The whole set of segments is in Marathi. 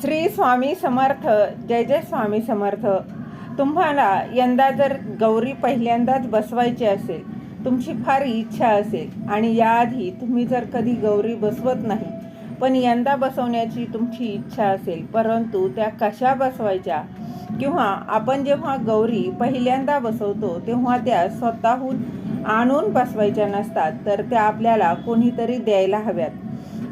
श्री स्वामी समर्थ जय जय स्वामी समर्थ. तुम्हाला यंदा जर गौरी पहिल्यांदाच बसवायची असेल तुमची फार इच्छा असेल आणि याआधी तुम्ही जर कधी गौरी बसवत नाही पण यंदा बसवण्याची तुमची इच्छा असेल परंतु त्या कशा बसवायच्या? किंवा आपण जेव्हा गौरी पहिल्यांदा बसवतो तेव्हा त्या स्वतःहून आणून बसवायच्या नसतात तर त्या आपल्याला कोणीतरी द्यायला हव्यात.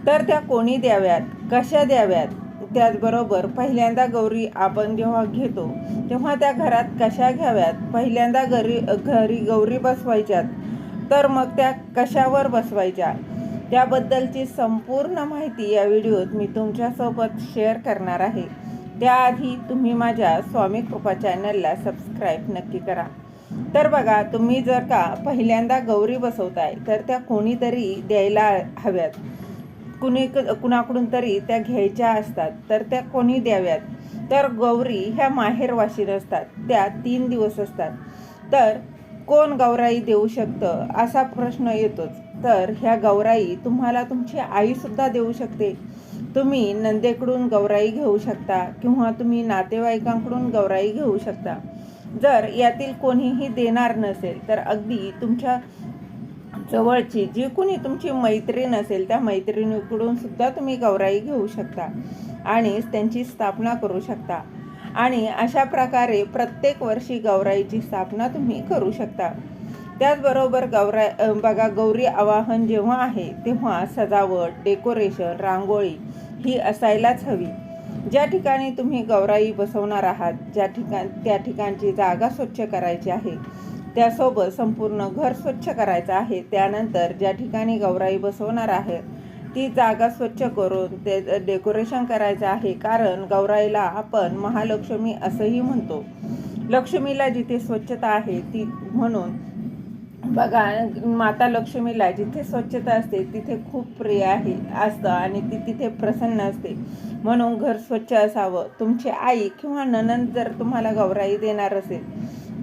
तर त्या कोणी द्याव्यात? कशा द्याव्यात? त्याचबरोबर पहिल्यांदा गौरी आपण जेव्हा घेतो तेव्हा त्या घरात कशा घ्याव्यात? पहिल्यांदा घरी घरी गौरी बसवायच्यात तर मग त्या कशावर बसवायच्या? त्याबद्दलची संपूर्ण माहिती या व्हिडिओत मी तुमच्यासोबत शेअर करणार आहे. त्याआधी तुम्ही माझ्या स्वामी कृपा चॅनलला सबस्क्राईब नक्की करा. तर बघा तुम्ही जर का पहिल्यांदा गौरी बसवताय तर त्या कोणीतरी द्यायला हव्यात. कुणी कुणाकडून तरी त्या घ्यायच्या असतात तर त्या कोणी द्याव्यात? तर गौरी ह्या माहेरवाशी नसतात त्या तीन दिवस असतात. तर कोण गौराई देऊ शकतं? असा प्रश्न येतोच. तर ह्या गौराई तुम्हाला तुमची आईसुद्धा देऊ शकते. तुम्ही नंदेकडून गौराई घेऊ शकता किंवा तुम्ही नातेवाईकांकडून गौराई घेऊ शकता. जर यातील कोणीही देणार नसेल तर अगदी तुमच्या जवळची जी कोणी तुमची मैत्रीण असेल त्या मैत्रिणीकडून सुद्धा तुम्ही गौराई घेऊ शकता आणि त्यांची स्थापना करू शकता. आणि अशा प्रकारे प्रत्येक वर्षी गौराईची स्थापना तुम्ही करू शकता. त्याचबरोबर गौरा बघा गौरी आवाहन जेव्हा आहे तेव्हा सजावट डेकोरेशन रांगोळी ही असायलाच हवी. ज्या ठिकाणी तुम्ही गौराई बसवणार आहात ज्या ठिकाण त्या ठिकाणची जागा स्वच्छ करायची आहे त्यासोबत संपूर्ण घर स्वच्छ करायचं आहे. त्यानंतर ज्या ठिकाणी गौराई बसवणार आहे ती जागा स्वच्छ करून ते डेकोरेशन करायचं आहे. कारण गौराईला आपण महालक्ष्मी असंही म्हणतो. लक्ष्मीला जिथे स्वच्छता आहे ती म्हणून बघा माता लक्ष्मीला जिथे स्वच्छता असते तिथे खूप प्रिय आहे असतं आणि ती तिथे प्रसन्न असते. म्हणून घर स्वच्छ असावं. तुमची आई किंवा ननंद जर तुम्हाला गौराई देणार असेल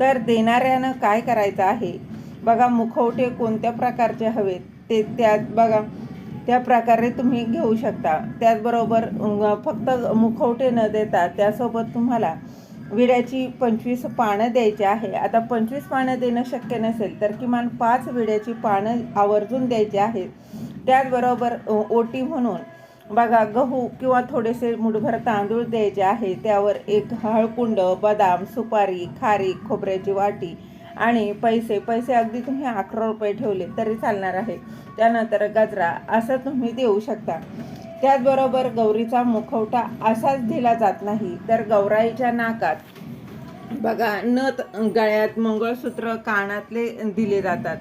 तर देणाऱ्यानं काय करायचं आहे? बघा मुखवटे कोणत्या प्रकारचे हवेत? ते त्यात बघा त्या प्रकारे तुम्ही घेऊ शकता. त्याचबरोबर फक्त मुखवटे न देता त्यासोबत तुम्हाला विड्याची पंचवीस पानं द्यायची आहे. आता पंचवीस पानं देणं शक्य नसेल तर किमान पाच विड्याची पानं आवर्जून द्यायची आहेत. त्याचबरोबर ओटी म्हणून बघा गहू किंवा थोडेसे मुठभर तांदूळ द्यायचे आहे त्यावर एक हळकुंड बदाम सुपारी खारी खोबऱ्याची वाटी आणि पैसे. पैसे अगदी तुम्ही अकरा रुपये ठेवले तरी चालणार आहे. त्यानंतर गजरा असं तुम्ही देऊ शकता. त्याचबरोबर गौरीचा मुखवटा असाच दिला जात नाही तर गौराईच्या नाकात. बघा नथ गळ्यात मंगळसूत्र कानातले दिले जातात.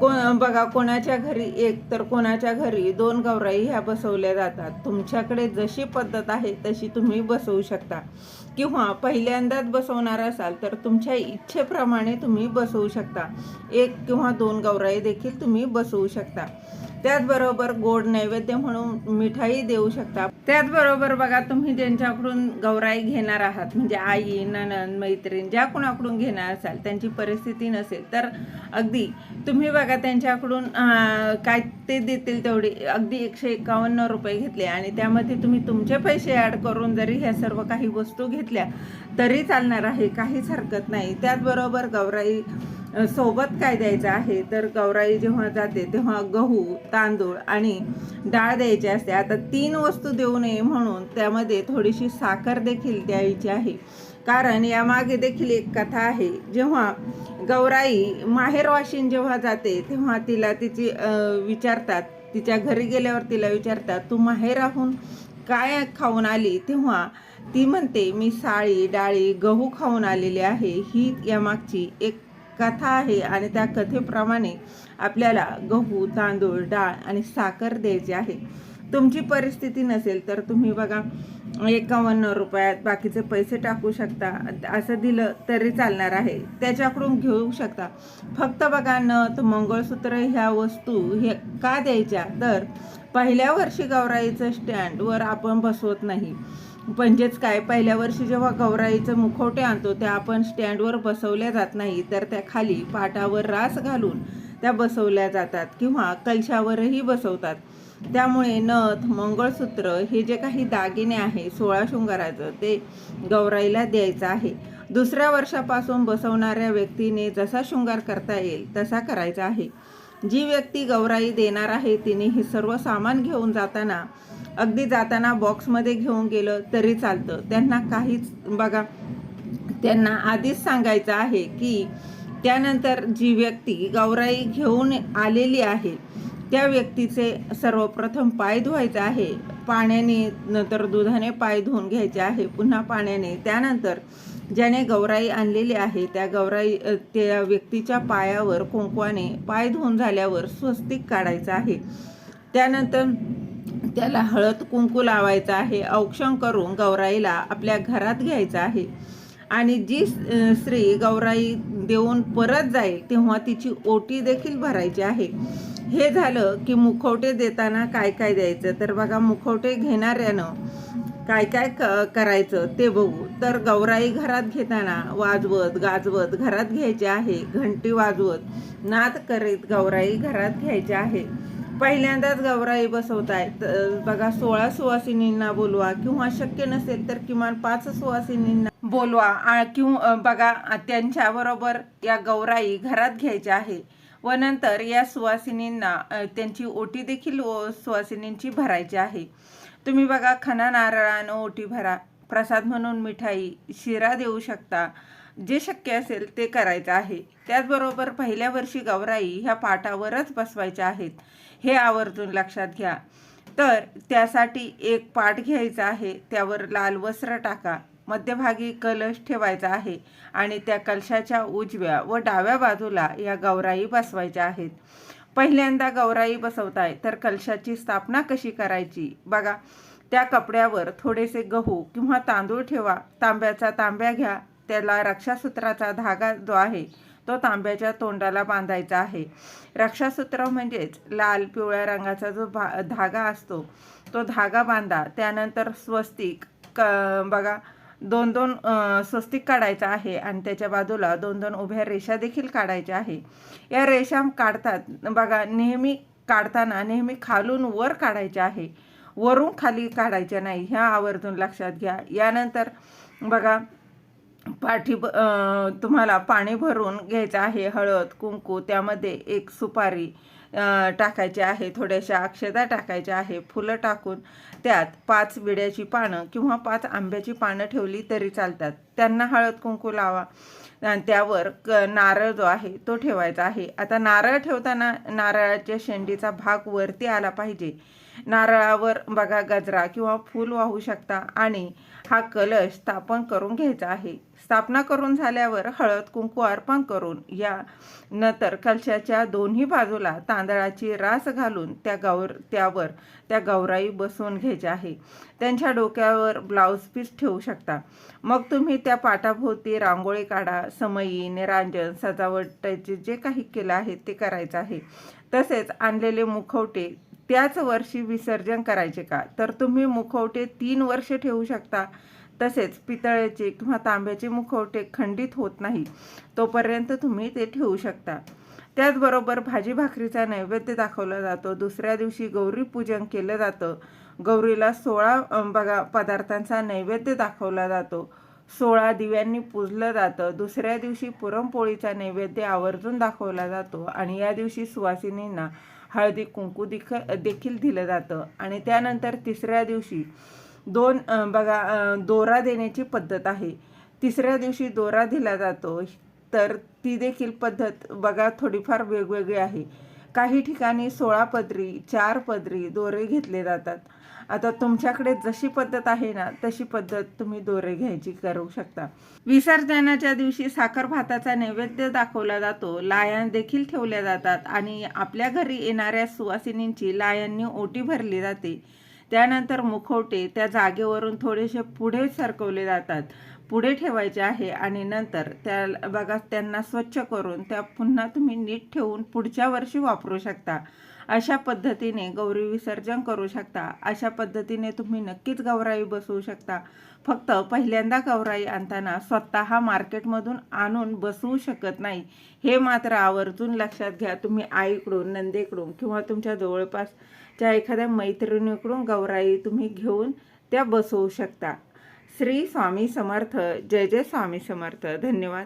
को बघा कोणाच्या घरी एक तर कोणाच्या घरी दोन गौराई ह्या बसवल्या जातात. तुमच्याकडे जशी पद्धत आहे तशी तुम्ही बसवू शकता. किंवा पहिल्यांदाच बसवणार असाल तर तुमच्या इच्छेप्रमाणे तुम्ही बसवू शकता. एक किंवा दोन गौराई देखील तुम्ही बसवू शकता. त्याचबरोबर गोड नैवेद्य म्हणून मिठाई देऊ शकता. त्याचबरोबर बघा तुम्ही ज्यांच्याकडून गौराई घेणार आहात म्हणजे आई ननंद मैत्रीण ज्या कुणाकडून घेणार असाल त्यांची परिस्थिती नसेल तर अगदी तुम्ही बघा त्यांच्याकडून काय ते देतील तेवढी अगदी एकशे एकावन्न रुपये घेतले आणि त्यामध्ये तुम्ही तुमचे पैसे ॲड करून जरी ह्या सर्व काही वस्तू घेतल्या तरी चालणार आहे काहीच हरकत नाही. त्याचबरोबर गौराई सोबत काय द्यायचं आहे? तर गौराई जेव्हा जाते तेव्हा गहू तांदूळ आणि डाळ द्यायची असते. आता तीन वस्तू देऊ नये म्हणून त्यामध्ये थोडीशी साखर देखील द्यायची आहे. कारण यामागे देखील एक कथा आहे. जेव्हा गौराई माहेरवाशीन जेव्हा जाते तेव्हा तिला तिची विचारतात. तिच्या घरी गेल्यावर तिला विचारतात तू माहेराहून काय खाऊन आली? तेव्हा ती म्हणते मी साळी डाळी गहू खाऊन आलेली आहे. ही यामागची एक कथा आहे आणि त्या कथेप्रमाणे आपल्याला गहू तांदूळ डाळ आणि साखर द्यायची आहे. तुमची परिस्थिती नसेल तर तुम्ही बघा एकावन्न रुपयात बाकीचे पैसे टाकू शकता असं दिलं तरी चालणार आहे. त्याच्याकडून घेऊ शकता. फक्त बघा नथ मंगळसूत्र ह्या वस्तू हे का द्यायच्या? तर पहिल्या वर्षी गौराईचं स्टँडवर आपण बसवत नाही. म्हणजेच काय? पहिल्या वर्षी जेव्हा गौराईचं मुखवटे आणतो त्या आपण स्टँडवर बसवल्या जात नाही. तर त्या खाली पाटावर रास घालून त्या बसवल्या जातात किंवा कलशावरही बसवतात. त्यामुळे नथ मंगळसूत्र हे जे काही दागिने आहे सोळा शृंगाराचं ते गौराईला द्यायचं आहे. दुसऱ्या वर्षापासून बसवणाऱ्या व्यक्तीने जसा शृंगार करता येईल तसा करायचा आहे. जी व्यक्ती गौराई देणार आहे तिने हे सर्व सामान घेऊन जाताना अगदी जाताना बॉक्समध्ये घेऊन गेलं तरी चालतं. त्यांना काहीच बघा त्यांना आधीच सांगायचं आहे की त्यानंतर जी व्यक्ती गौराई घेऊन आलेली आहे त्या व्यक्तीचे सर्वप्रथम पाय धुवायचे आहे. पाण्याने नंतर दुधाने पाय धुवून घ्यायचे आहे. पुन्हा पाण्याने. त्यानंतर ज्याने गौराई आणलेली आहे त्या गौराई त्या व्यक्तीच्या पायावर कुंकवाने पाय धुवून झाल्यावर स्वस्तिक काढायचं आहे. त्यानंतर त्याला हळद कुंकू लावायचं आहे. औक्षण करून गौराईला आपल्या घरात घ्यायचं आहे. आणि जी स्त्री गौराई देऊन परत जाईल तेव्हा तिची ओटी देखील भरायची आहे. हे झालं की मुखवटे देताना काय काय द्यायचं? तर बघा मुखवटे घेणाऱ्यानं काय काय क करायचं ते बघू. तर गौराई घरात घेताना वाजवत गाजवत घरात घ्यायचे आहे घंटी वाजवत नाद करीत गौराई घरात घ्यायचे आहे. पहिल्यांदाच गौराई बसवताय तर बघा सोळा सुवासिनींना बोलवा किंवा शक्य नसेल तर किमान पाच सुवासिनींना बोलवा. किंवा बघा त्यांच्याबरोबर या गौराई घरात घ्यायच्या आहे. व नंतर या सुवासिनींना त्यांची ओटी देखील ओ- सुवासिनींची भरायची आहे. तुम्ही बघा खना नारळानं ओटी भरा. प्रसाद म्हणून मिठाई शिरा देऊ शकता. जे शक्य असेल ते करायचं आहे. त्याचबरोबर पहिल्या वर्षी गौराई ह्या पाटावरच बसवायच्या आहेत. हे आवर्जून लक्षात घ्या. तर त्यासाठी एक पाट घ्यायचा आहे. त्यावर लाल वस्त्र टाका. मध्यभागी कलश ठेवायचा आहे आणि त्या कलशाच्या उजव्या व डाव्या बाजूला या गौराई बसवायच्या आहेत. पहिल्यांदा गौराई बसवताय तर कलशाची स्थापना कशी करायची? बघा त्या कपड्यावर थोडेसे गहू किंवा तांदूळ ठेवा. तांब्याचा तांब्या घ्या. त्याला रक्षासूत्राचा धागा जो आहे तो तांब्याच्या तोंडाला बांधायचा आहे. रक्षासूत्र म्हणजेच लाल पिवळ्या रंगाचा जो भा धागा असतो तो धागा बांधा. त्यानंतर स्वस्तिक क बघा दोन दोन स्वस्तिक काढायचा आहे आणि त्याच्या बाजूला दोन दोन उभ्या रेषा देखील काढायच्या आहे. या रेषा काढतात. बघा नेहमी काढताना नेहमी खालून वर काढायच्या आहे. वरून खाली काढायच्या नाही ह्या आवर्जून लक्षात घ्या. यानंतर बघा पाठी तुम्हाला पाणी भरून घ्यायचं आहे हळद कुंकू त्यामध्ये एक सुपारी टाकायची आहे थोड्याशा अक्षता टाकायच्या आहे फुलं टाकून त्यात पाच विड्याची पानं किंवा पाच आंब्याची पानं ठेवली तरी चालतात. त्यांना हळद कुंकू लावा. आणि त्यावर क नारळ जो आहे तो ठेवायचा आहे. आता नारळ ठेवताना नारळाच्या शेंडीचा भाग वरती आला पाहिजे. नारळावर बघा गजरा किंवा फूल वाहू शकता आणि हा कलश स्थापन करून घ्यायचा आहे. स्थापना करून झाल्यावर हळद कुंकू अर्पण करून या नंतर कलशाच्या दोन्ही बाजूला तांदळाची रास घालून त्या गौर त्यावर त्या गौराई बसवून घ्यायच्या आहे. त्यांच्या डोक्यावर ब्लाऊज पीस ठेवू शकता. मग तुम्ही त्या पाटाभोवती रांगोळी काढा समई निरांजन सजावटाचे जे काही केलं आहे ते करायचं आहे. तसेच आणलेले मुखवटे त्याच वर्षी विसर्जन करायचे का? तर तुम्ही मुखवटे तीन वर्ष ठेवू शकता. तसेच पितळेचे किंवा तांब्याचे मुखवटे खंडित होत नाही तोपर्यंत तुम्ही ते ठेवू शकता. त्याचबरोबर भाजी भाकरीचा नैवेद्य दाखवला जातो. दुसऱ्या दिवशी गौरी पूजन केलं जातं. गौरीला सोळा बघा पदार्थांचा नैवेद्य दाखवला जातो. सोळा दिव्यांनी पूजलं जातं. दुसऱ्या दिवशी पुरणपोळीचा नैवेद्य आवर्जून दाखवला जातो आणि या दिवशी सुवासिनींना हळदी कुंकू दिख देखील दिलं जातं. आणि त्यानंतर तिसऱ्या दिवशी दोन बघा दोरा देण्याची पद्धत आहे. तिसऱ्या दिवशी दोरा दिला जातो तर ती देखील पद्धत बघा थोडीफार वेगवेगळी आहे. काही ठिकाणी सोळा पदरी चार पदरी दोरे घेतले जातात. आता तुमच्याकडे जशी पद्धत आहे ना तशी पद्धत तुम्ही दोरे घ्यायची करू शकता. विसर्जनाच्या दिवशी साखर भाताचा नैवेद्य दाखवला जातो. लायान देखील ठेवल्या जातात आणि आपल्या घरी येणाऱ्या सुवासिनींची लायांनी ओटी भरली जाते. त्यानंतर मुखवटे त्या जागेवरून थोडेसे पुढे सरकवले जातात. पुढे ठेवायचे आहे आणि नंतर त्या बघा त्यांना स्वच्छ करून त्या पुन्हा तुम्ही नीट ठेवून पुढच्या वर्षी वापरू शकता. अशा पद्धतीने गौरी विसर्जन करू शकता. अशा पद्धतीने तुम्ही नक्कीच गौराई बसवू शकता. फक्त पहिल्यांदा गौराई आणताना स्वतः मार्केटमधून आणून बसवू शकत नाही. हे मात्र आवर्जून लक्षात घ्या. तुम्ही आईकडून नंदेकडून किंवा तुमच्या जवळपास त्या एखाद्या मैत्रिणीकडून गौराई तुम्ही घेऊन त्या बसवू शकता. श्री स्वामी समर्थ. जय जय स्वामी समर्थ. धन्यवाद.